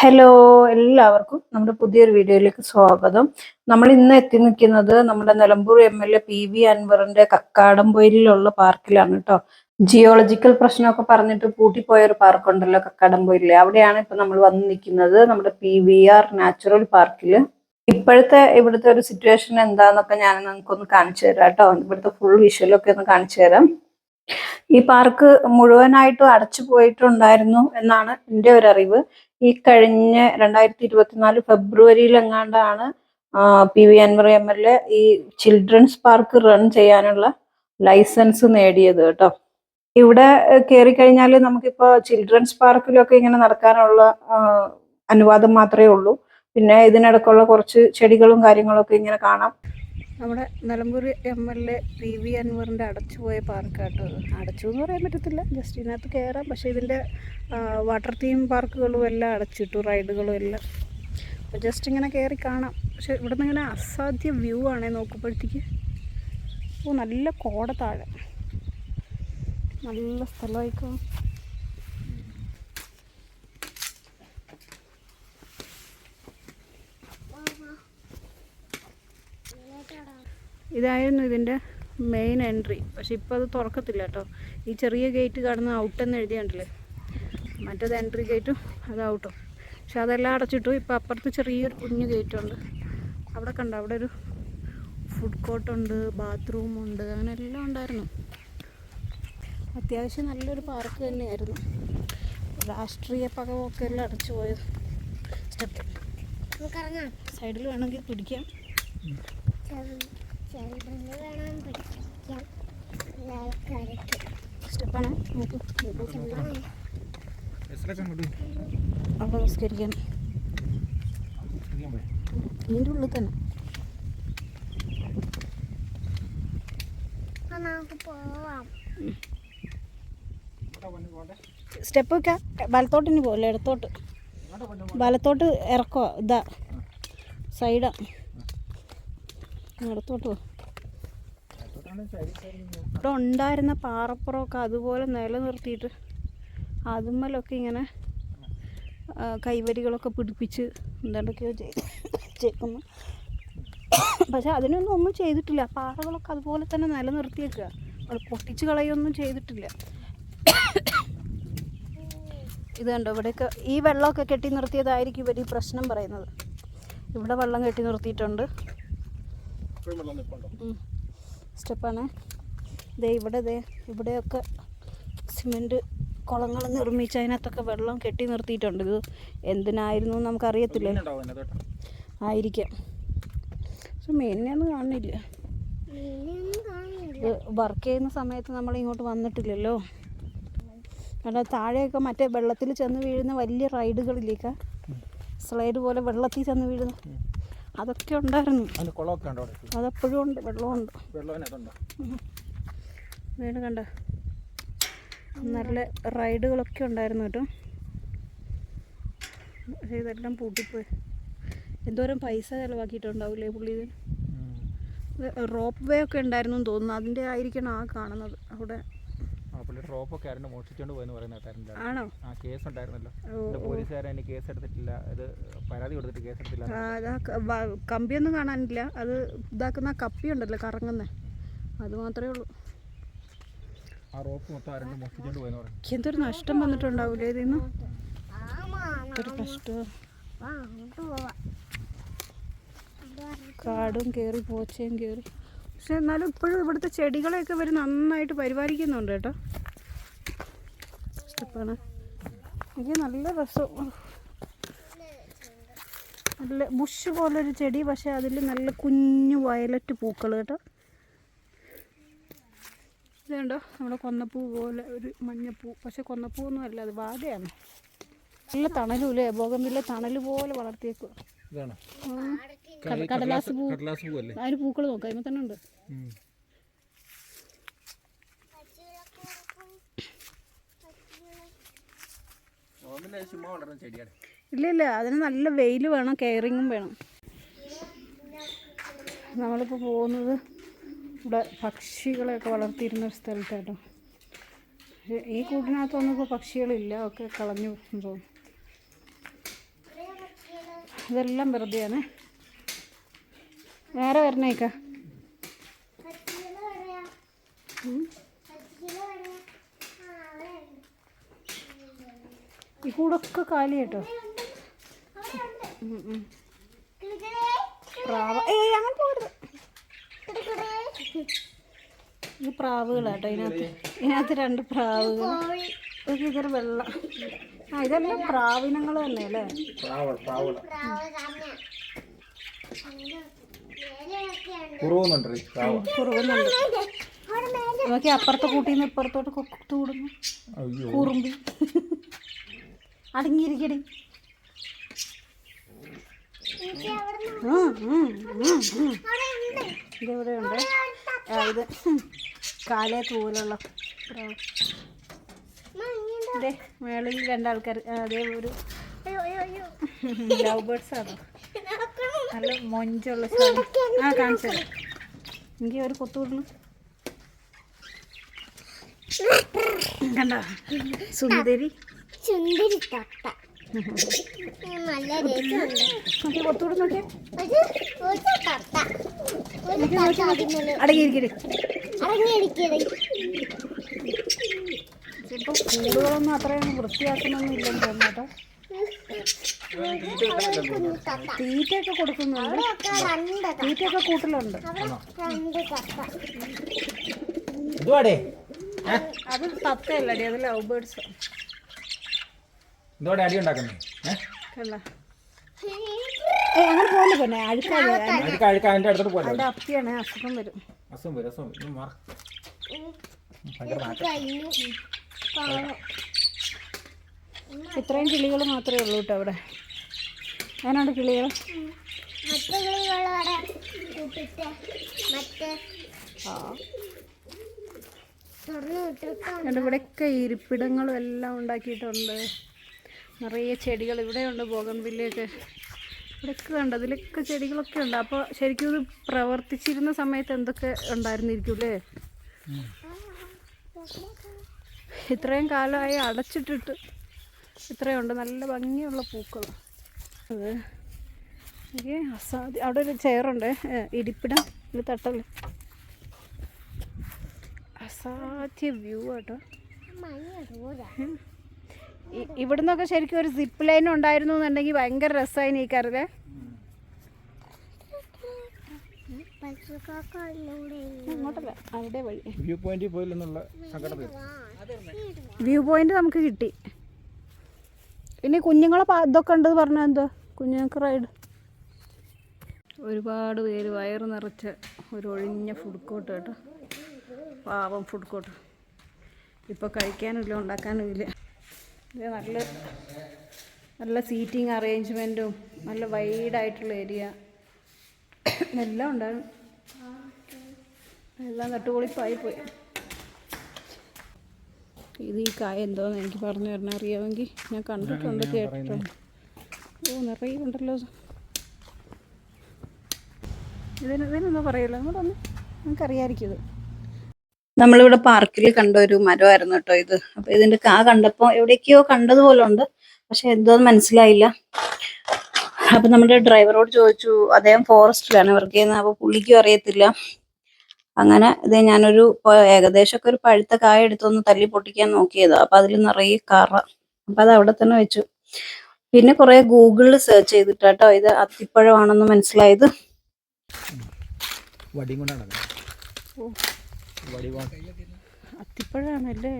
Hello എല്ലാവർക്കും നമ്മുടെ പുതിയൊരു വീഡിയോയിലേക്ക് സ്വാഗതം. നമ്മൾ ഇന്ന് എത്തി നിൽക്കുന്നത് നമ്മുടെ Nilambur M L A P V അൻവറിന്റെ കക്കാടംപൊയിലുള്ള പാർക്കിലാണ് കേട്ടോ ജിയോളജിക്കൽ പ്രശ്നമൊക്കെ പറഞ്ഞിട്ട് പൂട്ടിപ്പോയ ഒരു പാർക്ക് ഉണ്ടല്ലോ കക്കാടംപൊയിലെ അവിടെയാണ് ഇപ്പൊ നമ്മൾ വന്ന് നിൽക്കുന്നത് നമ്മുടെ പി വി ആർ നാച്ചുറൽ പാർക്കിൽ ഇപ്പോഴത്തെ ഇവിടുത്തെ ഒരു സിറ്റുവേഷൻ എന്താന്നൊക്കെ ഞാൻ നിങ്ങൾക്കൊന്ന് കാണിച്ചു തരാം കേട്ടോ ഇവിടുത്തെ ഫുൾ വിഷ്വലൊക്കെ ഒന്ന് കാണിച്ചു തരാം. ഈ പാർക്ക് മുഴുവനായിട്ടും അടച്ചു പോയിട്ടുണ്ടായിരുന്നു എന്നാണ് എന്റെ ഒരു അറിവ് ഈ കഴിഞ്ഞ രണ്ടായിരത്തി ഇരുപത്തിനാല് ഫെബ്രുവരിയിൽ എങ്ങാണ്ടാണ് P V Anvar M L A ഈ ചിൽഡ്രൻസ് പാർക്ക് റൺ ചെയ്യാനുള്ള ലൈസൻസ് നേടിയത് കേട്ടോ. ഇവിടെ കയറി കഴിഞ്ഞാൽ നമുക്കിപ്പോൾ ചിൽഡ്രൻസ് പാർക്കിലൊക്കെ ഇങ്ങനെ നടക്കാനുള്ള അനുവാദം മാത്രമേ ഉള്ളൂ. പിന്നെ ഇതിനിടക്കുള്ള കുറച്ച് ചെടികളും കാര്യങ്ങളൊക്കെ ഇങ്ങനെ കാണാം. നമ്മുടെ Nilambur M L A P V അൻവറിന്റെ അടച്ചുപോയ പാർക്കാട്ടോ. അടച്ചു എന്ന് പറയാൻ പറ്റത്തില്ല. ജസ്റ്റ് ഇതിനകത്ത് കയറാം പക്ഷേ ഇതിന്റെ വാട്ടർ തീം പാർക്കുകളും എല്ലാം അടച്ചിട്ടു റൈഡുകളും എല്ലാം. അപ്പോൾ ജസ്റ്റ് ഇങ്ങനെ കയറി കാണാം. പക്ഷെ ഇവിടെ നിന്ന് ഇങ്ങനെ അസാധ്യ വ്യൂ ആണേ നോക്കുമ്പോഴത്തേക്ക്. ഓ നല്ല കോട താഴെ. നല്ല സ്ഥലമായിക്കോ. ഇതായിരുന്നു ഇതിന്റെ മെയിൻ എൻട്രി പക്ഷെ ഇപ്പോൾ അത് തുറക്കത്തില്ല കേട്ടോ. ഈ ചെറിയ ഗേറ്റ് കാണുന്ന ഔട്ട് എന്ന് എഴുതിയുണ്ടല്ലേ മറ്റേത് എൻട്രി ഗേറ്റും അത് ഔട്ടും പക്ഷെ അതെല്ലാം അടച്ചിട്ടു. ഇപ്പോൾ അപ്പുറത്ത് ചെറിയൊരു കുഞ്ഞു ഗേറ്റുണ്ട് അവിടെ കണ്ടോ? അവിടെ ഒരു ഫുഡ് കോർട്ടുണ്ട് ബാത്റൂമുണ്ട് അങ്ങനെ എല്ലാം ഉണ്ടായിരുന്നു. അത്യാവശ്യം നല്ലൊരു പാർക്ക് തന്നെയായിരുന്നു. രാഷ്ട്രീയ പകവൊക്കെ എല്ലാം അടച്ചു പോയത്. സ്റ്റെപ്പ് സൈഡിൽ വേണമെങ്കിൽ പിടിക്കാം. ചെറുതിന് വേണം പിടിക്കാം ആൾക്കാർക്ക് സ്റ്റെപ്പാണ് നോക്ക് ചെറുതാണ്. അവിടെ നിസ്കരിക്കാൻ ഇതിന്റെ ഉള്ളിൽ തന്നെ സ്റ്റെപ്പ് വെക്കാം വലത്തോട്ട് ഇനി പോലെ ഇടത്തോട്ട്? വലത്തോട്ട് ഇറക്കോ ഇതാ സൈഡാ. ഇടത്തോട്ട് പോ ഇവിടെ ഉണ്ടായിരുന്ന പാറപ്പുറമൊക്കെ അതുപോലെ നിലനിർത്തിയിട്ട് അതുമ്മലൊക്കെ ഇങ്ങനെ കൈവരികളൊക്കെ പിടിപ്പിച്ച് എന്തൊക്കെയോ ചേക്കുന്നു പക്ഷെ അതിനൊന്നും ഒന്നും ചെയ്തിട്ടില്ല. പാറകളൊക്കെ അതുപോലെ തന്നെ നിലനിർത്തിയേക്കുക അത് പൊട്ടിച്ച് കളയൊന്നും ചെയ്തിട്ടില്ല. ഇത് കണ്ടോ? ഇവിടെയൊക്കെ ഈ വെള്ളമൊക്കെ കെട്ടി നിർത്തിയതായിരിക്കും ഇവർ ഈ പ്രശ്നം പറയുന്നത്. ഇവിടെ വെള്ളം കെട്ടി നിർത്തിയിട്ടുണ്ട്. സ്റ്റെപ്പാണ്. ദേ ഇവിടെ ദേ ഇവിടെയൊക്കെ സിമെന്റ് കുളങ്ങൾ നിർമ്മിച്ച് അതിനകത്തൊക്കെ വെള്ളം കെട്ടി നിർത്തിയിട്ടുണ്ട്. ഇത് എന്തിനായിരുന്നു എന്ന് നമുക്കറിയത്തില്ലേ? ആയിരിക്കാം. പക്ഷെ മെയിനൊന്നും കാണുന്നില്ല. കാണില്ല ഇത് വർക്ക് ചെയ്യുന്ന സമയത്ത് നമ്മൾ ഇങ്ങോട്ട് വന്നിട്ടില്ലല്ലോ. കാരണം താഴെയൊക്കെ മറ്റേ വെള്ളത്തിൽ ചെന്ന് വീഴുന്ന വലിയ റൈഡുകളിലേക്ക് സ്ലൈഡ് പോലെ വെള്ളത്തിൽ ചെന്ന് വീഴുന്ന. അതൊക്കെ ഉണ്ടായിരുന്നു. അതെപ്പോഴും ഉണ്ട്. വെള്ളമുണ്ട്. വീട് കണ്ട. നല്ല റൈഡുകളൊക്കെ ഉണ്ടായിരുന്നു കേട്ടോ. പക്ഷേ ഇതെല്ലാം പൂട്ടിപ്പോയി. എന്തോരം പൈസ ചിലവാക്കിയിട്ടുണ്ടാവില്ലേ പുള്ളി ഇത് റോപ്പ് വേ ഒക്കെ ഉണ്ടായിരുന്നു എന്ന് തോന്നുന്നു. അതിന്റെ ആയിരിക്കണം ആ കാണുന്നത്. അവിടെ പുള്ളി ട്രോപ്പൊക്കെ ആരുടെ മോഷ്ടിച്ചോണ്ട് പോയെന്ന് പറയുന്ന കേട്ടായിരുന്നു ആണോ? ആ കേസ് ഉണ്ടായിരുന്നല്ലോ എന്നിട്ട് പോലീസുകാരെ അതിന് കേസ് എടുത്തിട്ടില്ല ഇത് പരാതി കൊടുത്തിട്ട് കേസ് എടുത്തില്ല അതാ കമ്പിയൊന്നും കാണാനില്ല. അത് ഇതാക്കുന്ന കപ്പി ഉണ്ടല്ലോ കറങ്ങുന്ന. അത് മാത്രമേ ഉള്ളൂ. ആ റോപ്പ് മൊത്തം ആരുടെ മോഷ്ടിച്ചോണ്ട് പോയെന്ന് പറഞ്ഞു. എന്തൊരു നഷ്ടം വന്നിട്ടുണ്ടാവില്ലേ ഇതിന്ന്? ആമാ ഒരു കഷ്ടം കാടും കേറി പോച്ചയും കയറി പക്ഷെ എന്നാലും ഇപ്പോഴും ഇവിടുത്തെ ചെടികളെയൊക്കെ ഇവർ നന്നായിട്ട് പരിപാലിക്കുന്നുണ്ട് കേട്ടോ. ഇഷ്ടപ്പാണ്. എനിക്ക് നല്ല രസം. നല്ല ബുഷ് പോലൊരു ചെടി പക്ഷെ അതിൽ നല്ല കുഞ്ഞു വയലറ്റ് പൂക്കൾ കേട്ടോ. ഇതുണ്ടോ നമ്മുടെ കൊന്നപ്പൂ പോലെ ഒരു മഞ്ഞപ്പൂ. പക്ഷെ കൊന്നപ്പൂ ഒന്നും അല്ല അത് വാഴയാണ്. നല്ല തണലും അല്ലേ? ബോഗമില്ല തണൽ പോലെ വളർത്തിയേക്കുക ഇതാണ് പൂ. കടലാസ് പൂ അല്ലേ? അതിന് പൂക്കൾ നോക്കാം. അതിന് തന്നെ ഉണ്ട്. ഇല്ല ഇല്ല. അതിന് നല്ല വെയിൽ വേണം കെയറിങ്ങും വേണം. നമ്മളിപ്പോൾ പോകുന്നത് ഇവിടെ പക്ഷികളെയൊക്കെ വളർത്തിയിരുന്ന ഒരു സ്ഥലത്തായിട്ടോ ഈ കൂട്ടിനകത്ത് വന്നപ്പോൾ പക്ഷികളില്ല ഒക്കെ കളഞ്ഞു പോകും തോന്നുന്നു ഇതെല്ലാം വെറുതെയാണ്. നേരെ വരണേക്ക. ഈ കൂടൊക്കെ കാലി കേട്ടോ പ്രാവ ഏയ് അങ്ങനെ പോകരുത്. ഇത് പ്രാവുകളാട്ടോ ഇതിനകത്ത്. ഇതിനകത്ത് രണ്ട് പ്രാവുകൾ. ഒരു ഇതൊരു വെള്ളം. ആ ഇതെല്ലാം പ്രാവിനങ്ങൾ തന്നെ അല്ലേ കുറവുന്നുണ്ട് നോക്കി അപ്പുറത്തെ കൂട്ടിൽ നിന്ന് ഇപ്പുറത്തോട്ട് കൊക്കത്ത് കൂടുന്നു അയ്യോ. കൂറുമ്പി. അടങ്ങിയിരിക്കടി. ഇതെവിടെയുണ്ട്. ഇതിവിടെ ഉണ്ട് ഇത് കാലേ തൂവലുള്ള അതെ ഇതേ മേളിൽ രണ്ടാൾക്കാർ അതേ ഒരു അയ്യോ, അയ്യോ, അയ്യോ. ലവ് ബേർഡ്സ് ആണ്. നല്ല മൊഞ്ചുള്ള ആ കാണിച്ചു എനിക്ക് ഒരു കൊത്തു വിടണം. കണ്ട? സുന്ദരി. ചുന്തിരി തത്ത. നല്ല രസമുണ്ട്. കൊത്തു അടങ്ങിയിരിക്കരുത് ഇപ്പം അത്രയൊന്നും വൃത്തിയാക്കുന്നൊന്നും ഇല്ലെന്ന് തോന്നുന്നു കേട്ടോ. തീറ്റയൊക്കെ കൊടുക്കുന്നുണ്ട്. തീറ്റയൊക്കെ കൂട്ടലുണ്ട്. അത് തത്തയല്ലടി അത് ലവ് ബേർഡ്സ് എന്തുവാടേ അടി ഉണ്ടാക്കുന്നേ? അങ്ങനെ പോലെ പിന്നെ? അഴുക്കാതെ അഴുക്ക അഴുക്ക അതിന്റെ അടുത്തോട്ട് പോലെ അതിന്റെ അപ്പിയാണ് അസുഖം വരും. അസുഖം വരും അസുഖം വരും. മാറ. ഇത്രയും കിളികൾ മാത്രമേ ഉള്ളൂ കേട്ടോ അവിടെ. അതിനാണ് കിളികൾ. കണ്ട് ഇവിടെയൊക്കെ ഇരിപ്പിടങ്ങളും എല്ലാം ഉണ്ടാക്കിയിട്ടുണ്ട്. നിറയെ ചെടികൾ ഇവിടെയുണ്ട് ബോഗൻവില്ലയൊക്കെ ഇവിടെയൊക്കെ ഉണ്ട് അതിലൊക്കെ ചെടികളൊക്കെ ഉണ്ട്. അപ്പോൾ ശരിക്കും ഇത് പ്രവർത്തിച്ചിരുന്ന സമയത്ത് എന്തൊക്കെ ഉണ്ടായിരുന്നിരിക്കും അല്ലേ? ഇത്രയും കാലമായി അടച്ചിട്ടിട്ട് ഇത്രയുണ്ട്. നല്ല ഭംഗിയുള്ള പൂക്കൾ അത് എനിക്ക് അസാധ്യ അവിടെ ഒരു ചെയറുണ്ട് ഇരിപ്പിടം ഇത് തട്ടല്ലേ? അസാധ്യ വ്യൂ കേട്ടോ ഇവിടെ നിന്നൊക്കെ ശരിക്കും ഒരു സിപ്പ് ലൈൻ ഉണ്ടായിരുന്നു എന്നുണ്ടെങ്കിൽ ഭയങ്കര രസമായി നീക്കാറില്ലേ അങ്ങോട്ടല്ല അവിടെ വഴി. വ്യൂ പോയിന്റിൽ പോയില്ലെന്നുള്ള സങ്കടത്തിൽ. വ്യൂ പോയിന്റ് നമുക്ക് കിട്ടി. പിന്നെ കുഞ്ഞുങ്ങളെ ഇതൊക്കെ ഉണ്ടെന്ന് പറഞ്ഞാൽ എന്തോ? കുഞ്ഞുങ്ങൾക്ക് റൈഡ് ഒരുപാട് പേര് വയറ് നിറച്ച ഒരു ഒഴിഞ്ഞ ഫുഡ് കോർട്ട് കേട്ടോ. പാവം ഫുഡ് കോർട്ട് ഇപ്പോൾ കഴിക്കാനുമില്ല ഉണ്ടാക്കാനുമില്ല. ഇത് നല്ല നല്ല സീറ്റിംഗ് അറേഞ്ച്മെന്റും നല്ല വൈഡായിട്ടുള്ള ഏരിയ എല്ലാം ഉണ്ടായിരുന്നു. എല്ലാം നട്ടുപൊളിപ്പായി പോയി. ഇത് ഈ കായ എന്തോന്ന് എനിക്ക് പറഞ്ഞു തരണം അറിയാമെങ്കിൽ ഞാൻ കണ്ടിട്ടുണ്ട് കേട്ടിട്ടുണ്ട്. ഓ നിറയെ ഉണ്ടല്ലോ. ഇതിന് ഇതിനൊന്നും പറയല്ലോ നമ്മളൊന്ന് നമുക്കറിയാമായിരിക്കും ഇത്. നമ്മളിവിടെ പാർക്കിൽ കണ്ട ഒരു മരമായിരുന്നു കേട്ടോ ഇത്. അപ്പൊ ഇതിന്റെ കാ കണ്ടപ്പോൾ എവിടേക്കോ കണ്ടതുപോലെ ഉണ്ട്. പക്ഷെ എന്തോ മനസ്സിലായില്ല. അപ്പൊ നമ്മുടെ ഡ്രൈവറോട് ചോദിച്ചു അദ്ദേഹം ഫോറസ്റ്റിലാണ്. വർക്ക് ചെയ്യുന്നത് അപ്പൊ പുള്ളിക്കും അറിയത്തില്ല. അങ്ങനെ ഇത് ഞാനൊരു ഏകദേശം ഏകദേശമൊക്കെ ഒരു പഴുത്ത കായ എടുത്തൊന്ന് തല്ലി പൊട്ടിക്കാൻ നോക്കിയതാ. അപ്പൊ അതിൽ നിറയെ കറ. അപ്പൊ അത് അവിടെ തന്നെ വെച്ചു. പിന്നെ കുറെ ഗൂഗിളിൽ സെർച്ച് ചെയ്തിട്ടാട്ടോ ഇത് അത്തിപ്പഴമാണെന്ന് മനസ്സിലായത്. അത്തിപ്പഴാണല്ലേ?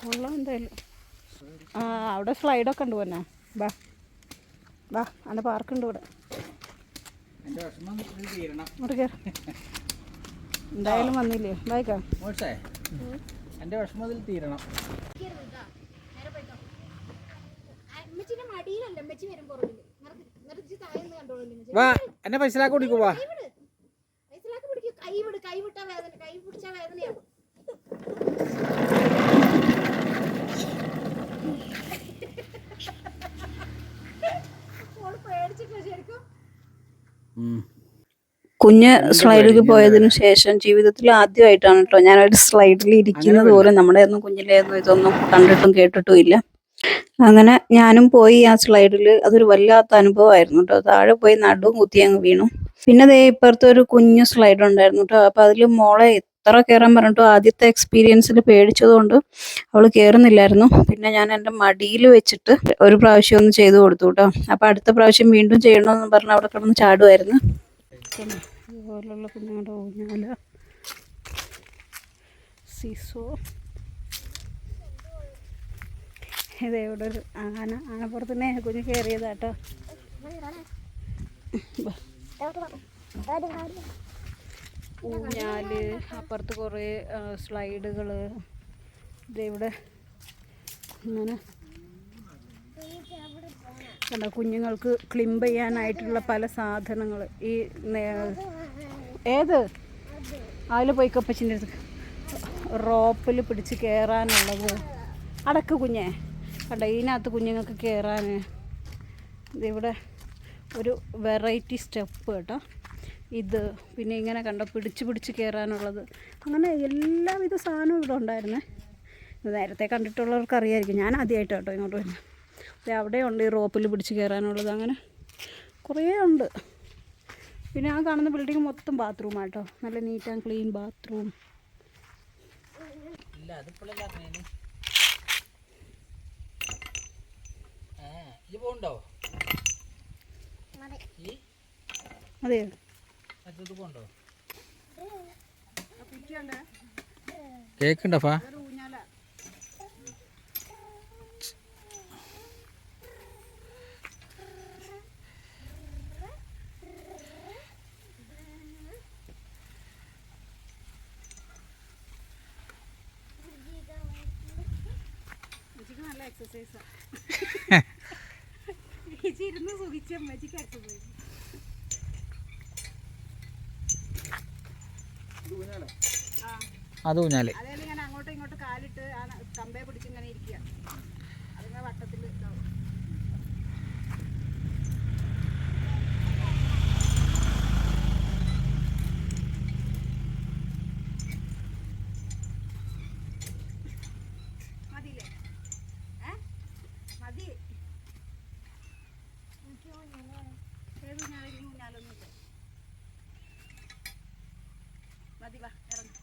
കൊള്ളാം എന്തായാലും. ആ അവിടെ സ്ലൈഡൊക്കെ ഉണ്ട് പോന്നെ. ബാ. ബാ അവിടെ പാർക്കുണ്ട് ഇവിടെ. എന്തായാലും വന്നില്ലേ? ബൈക്കാ എന്റെ വിഷമത്തിൽ തീരണം. വാ എന്നെ പൈസലാക്കി വാ. പിടിക്കും. കൈ വിട് കൈ വിട്ടാ വേദന കൈ പിടിച്ചാ വേദനയാവും. ഓൾ പേടിച്ചിട്ടില്ല ശരിക്കും? കുഞ്ഞ് സ്ലൈഡിൽ പോയതിനു ശേഷം ജീവിതത്തിൽ ആദ്യമായിട്ടാണ് കേട്ടോ ഞാനൊരു സ്ലൈഡിൽ ഇരിക്കുന്നത് പോലും നമ്മുടെ ഒന്നും കുഞ്ഞിലെ ഒന്നും ഇതൊന്നും കണ്ടിട്ടും കേട്ടിട്ടും ഇല്ല. അങ്ങനെ ഞാനും പോയി ആ സ്ലൈഡിൽ അതൊരു വല്ലാത്ത അനുഭവമായിരുന്നു കേട്ടോ. താഴെ പോയി നടുവും കുത്തി അങ്ങ് വീണു. പിന്നെ ദേ ഇപ്പുറത്തെ ഒരു കുഞ്ഞു സ്ലൈഡ് ഉണ്ടായിരുന്നു കേട്ടോ. അപ്പൊ അതിൽ മോളെ എത്ര കയറാൻ പറഞ്ഞിട്ടോ. ആദ്യത്തെ എക്സ്പീരിയൻസിൽ പേടിച്ചതുകൊണ്ട് അവൾ കയറുന്നില്ലായിരുന്നു പിന്നെ ഞാൻ എന്റെ മടിയിൽ വെച്ചിട്ട് ഒരു പ്രാവശ്യം ഒന്ന് ചെയ്തു കൊടുത്തു കേട്ടോ. അപ്പൊ അടുത്ത പ്രാവശ്യം വീണ്ടും ചെയ്യണമെന്ന് പറഞ്ഞ് അവിടെ കിടന്ന് ചാടുമായിരുന്നു ഇതുപോലുള്ള കുഞ്ഞുങ്ങളുടെ ഊഞ്ഞാല. സിസോ. ഇത് ഇവിടെ ഒരു ആന ആനപ്പുറത്തിനെ കുഞ്ഞ് കയറിയതാട്ടോ ഊഞ്ഞാൽ അപ്പുറത്ത് കുറേ സ്ലൈഡുകൾ ഇവിടെ ഇങ്ങനെ കണ്ട കുഞ്ഞുങ്ങൾക്ക് ക്ലിംബ് ചെയ്യാനായിട്ടുള്ള പല സാധനങ്ങൾ ഈ ഏത്? അതിൽ പോയി കപ്പച്ചിന്റെ അടുത്ത്. റോപ്പിൽ പിടിച്ച് കയറാനുള്ളത് അടക്ക് കുഞ്ഞേ. കണ്ടോ ഇതിനകത്ത് കുഞ്ഞുങ്ങൾക്ക് കയറാൻ ഇതിവിടെ ഒരു വെറൈറ്റി സ്റ്റെപ്പ് കേട്ടോ. ഇത് പിന്നെ ഇങ്ങനെ കണ്ട പിടിച്ച് പിടിച്ച് കയറാനുള്ളത് അങ്ങനെ എല്ലാവിധ സാധനവും ഇവിടെ ഉണ്ടായിരുന്നേ. നേരത്തെ കണ്ടിട്ടുള്ളവർക്ക് അറിയായിരിക്കും. ഞാൻ ആദ്യമായിട്ട് കേട്ടോ ഇങ്ങോട്ട് വരുന്നത് അവിടെ ഉണ്ട് ഈ റോപ്പിൽ പിടിച്ച് കയറാനുള്ളത് അങ്ങനെ. കുറേ ഉണ്ട്. പിന്നെ ആ കാണുന്ന ബിൽഡിംഗ് മൊത്തം ബാത്റൂമാട്ടോ നല്ല നീറ്റ് ആൻഡ് ക്ലീൻ ബാത്റൂം ഇല്ല മേൽ ആ ഇത് പോണ്ടോ അതെ അത് പോണ്ടോ കേക്കുണ്ടപ്പാ നല്ല എക്സസൈസാണ് ഇരുന്ന് അമ്മച്ചിക്ക് അമ്മച്ചിക്ക് പോയി. അത് ഊഞ്ഞാൽ അതായത് ഇങ്ങനെ അങ്ങോട്ടും ഇങ്ങോട്ടും കാലിട്ട് ആ കമ്പയെ പിടിച്ച് ഇങ്ങനെ ഇരിക്കുക അതിങ്ങനെ വട്ടത്തിൽ ഇതാവും മതിയില്ലേ ഏ മതി ഏത് ഊഞ്ഞാലും ഊഞ്ഞാലൊന്നുമില്ല മതി വാ ഇറങ്ങ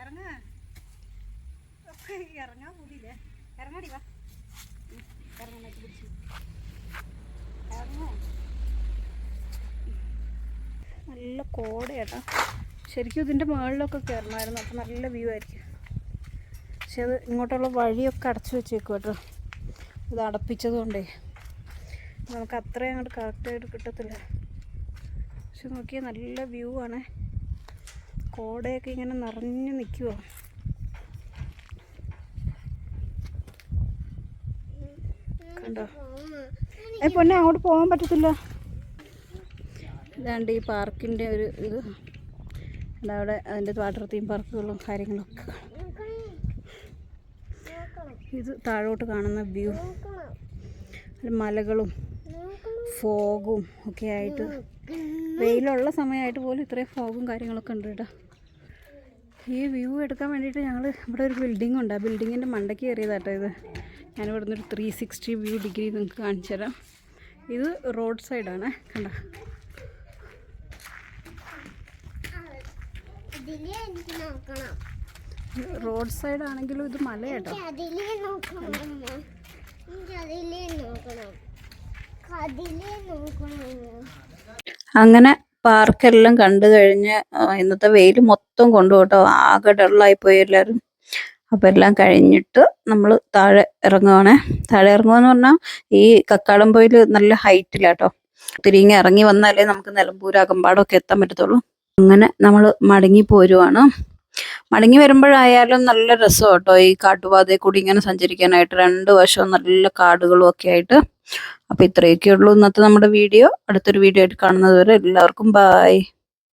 ഇറങ്ങ ഇറങ്ങാൻ കൂടിയില്ലേ ഇറങ്ങാടി വാ ഉം, ഇറങ്ങ് മതി പിടിച്ച് ഇറങ്ങ നല്ല കോടയാട്ടാ ശരിക്കും ഇതിന്റെ മുകളിലൊക്കെ കയറണമായിരുന്നു അപ്പം നല്ല വ്യൂ ആയിരിക്കും. പക്ഷെ അത് ഇങ്ങോട്ടുള്ള വഴിയൊക്കെ അടച്ചു വെച്ചേക്കും കേട്ടോ. ഇത് അടപ്പിച്ചത് കൊണ്ടേ നമുക്ക് അത്രയും അങ്ങോട്ട് കറക്റ്റായിട്ട് കിട്ടത്തില്ല. പക്ഷെ നോക്കിയാൽ നല്ല വ്യൂ ആണ്. കോടയൊക്കെ ഇങ്ങനെ നിറഞ്ഞു നിൽക്കുവോ കണ്ടോ? ഏ പൊന്നെ അങ്ങോട്ട് പോകാൻ പറ്റത്തില്ല. ഇതാണ്ട് ഈ പാർക്കിന്റെ ഒരു ഇത്. അവിടെ അതിന്റെ വാട്ടർ തീം പാർക്കുകളും കാര്യങ്ങളൊക്കെ ഇത് താഴോട്ട് കാണുന്ന വ്യൂ. മലകളും ഫോഗും ഒക്കെ ആയിട്ട് വെയിലുള്ള സമയമായിട്ട് പോലും ഇത്രയും ഫോഗും കാര്യങ്ങളൊക്കെ ഉണ്ട് കേട്ടോ. ഈ വ്യൂ എടുക്കാൻ വേണ്ടിയിട്ട് ഞങ്ങൾ ഇവിടെ ഒരു ബിൽഡിംഗ് ഉണ്ട്. ആ ബിൽഡിങ്ങിന്റെ മണ്ടയ്ക്ക് കയറിയതാട്ടോ ഇത്. ഞാൻ ഒരു ത്രീ സിക്സ്റ്റി വ്യൂ ഡിഗ്രി നിങ്ങൾക്ക് കാണിച്ചു തരാം ഇത് റോഡ് സൈഡാണ് കണ്ട അതിലേ എനിക്ക് നോക്കണം റോഡ് സൈഡ് ആണെങ്കിലും ഇത് മലയാട്ടോ. അതിലേ നോക്കണം അതിലേ നോക്കണം. അതിലേ നോക്കണം അങ്ങനെ പാർക്കെല്ലാം കണ്ടു കഴിഞ്ഞ് ഇന്നത്തെ വെയിൽ മൊത്തം കൊണ്ടു കേട്ടോ ആകെ ഡള്ളായി പോയി എല്ലാവരും അപ്പം എല്ലാം കഴിഞ്ഞിട്ട് നമ്മൾ താഴെ ഇറങ്ങുവാണേ. താഴെ ഇറങ്ങുകയെന്ന് പറഞ്ഞാൽ ഈ കക്കാടംപൊയിൽ നല്ല ഹൈറ്റിലാട്ടോ. തിരിങ്ങി ഇറങ്ങി വന്നാലേ നമുക്ക് നിലമ്പൂർ അകമ്പാടമൊക്കെ എത്താൻ പറ്റത്തുള്ളൂ. അങ്ങനെ നമ്മൾ മടങ്ങി പോരുവാണ്. മടങ്ങി വരുമ്പോഴായാലും നല്ല രസം കേട്ടോ ഈ കാട്ടുപാതയിൽ കൂടി ഇങ്ങനെ സഞ്ചരിക്കാനായിട്ട്. രണ്ട് വശവും നല്ല കാടുകളും ഒക്കെ ആയിട്ട്. അപ്പൊ ഇത്രയൊക്കെ ഉള്ളൂ ഇന്നത്തെ നമ്മുടെ വീഡിയോ. അടുത്തൊരു വീഡിയോ ആയിട്ട് കാണുന്നത് വരെ എല്ലാവർക്കും ബായ്